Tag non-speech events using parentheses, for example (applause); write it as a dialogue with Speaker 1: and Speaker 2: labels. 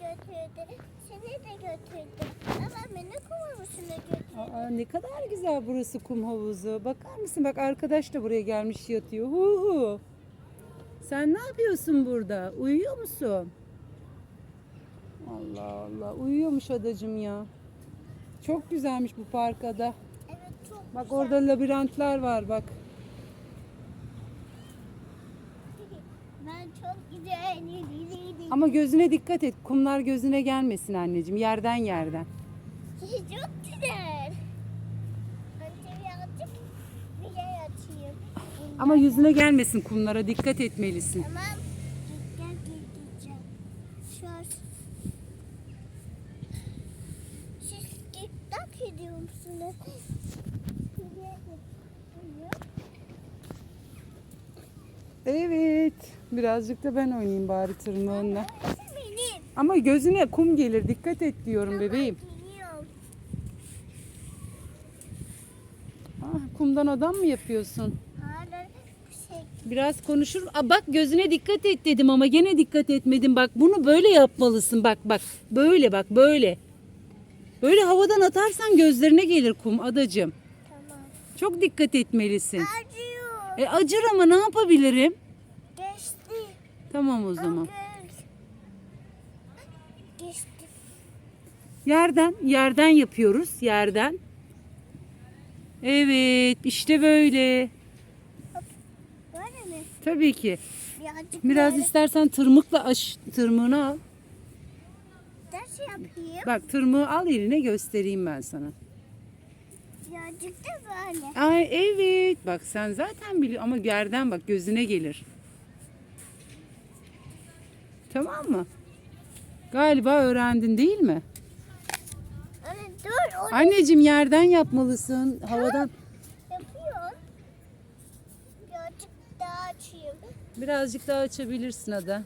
Speaker 1: götürdü. Seni de götürdü. Ama beni kum havuzuna götürdü.
Speaker 2: Aa, ne kadar güzel burası kum havuzu. Bakar mısın bak arkadaş da buraya gelmiş yatıyor. Hu hu. Sen ne yapıyorsun burada? Uyuyor musun? Allah Allah. Uyuyormuş adacım ya. Çok güzelmiş bu park ada.
Speaker 1: Evet çok
Speaker 2: Bak orada labirentler var bak. (laughs)
Speaker 1: Ben çok güzel.
Speaker 2: Ama gözüne dikkat et. Kumlar gözüne gelmesin anneciğim. Yerden yerden.
Speaker 1: Çok güzel. Önce birazcık bir şey açayım.
Speaker 2: Ama yüzüne gelmesin kumlara. Dikkat etmelisin.
Speaker 1: Tamam. Gel gideceğim. Şöyle. Siz dikkat ediyor musunuz?
Speaker 2: Evet. Birazcık da ben oynayayım bari
Speaker 1: benim.
Speaker 2: Ama gözüne kum gelir. Dikkat et diyorum bebeğim.
Speaker 1: Biliyorum.
Speaker 2: Ah, kumdan adam mı yapıyorsun?
Speaker 1: Şey.
Speaker 2: Biraz konuşur. Aa, bak gözüne dikkat et dedim ama gene dikkat etmedim. Bak bunu böyle yapmalısın. Bak bak. Böyle bak böyle. Böyle havadan atarsan gözlerine gelir kum adacım.
Speaker 1: Tamam.
Speaker 2: Çok dikkat etmelisin.
Speaker 1: Acıyor.
Speaker 2: E acır ama ne yapabilirim?
Speaker 1: Geçti.
Speaker 2: Tamam o zaman.
Speaker 1: Geçti.
Speaker 2: Yerden, yerden yapıyoruz. Yerden. Evet, işte böyle.
Speaker 1: Böyle mi?
Speaker 2: Tabii ki.
Speaker 1: Birazcık
Speaker 2: Biraz
Speaker 1: böyle
Speaker 2: istersen tırmıkla aş, tırmığını al.
Speaker 1: ders yapayım.
Speaker 2: Bak tırmığı al eline göstereyim ben sana.
Speaker 1: Birazcık da böyle.
Speaker 2: Ay evet. Bak sen zaten biliyor ama yerden bak gözüne gelir. Tamam mı? Galiba öğrendin değil mi?
Speaker 1: Dur
Speaker 2: Anneciğim yerden yapmalısın. Havadan
Speaker 1: yapıyor. Birazcık daha açayım.
Speaker 2: birazcık daha açabilirsin ada.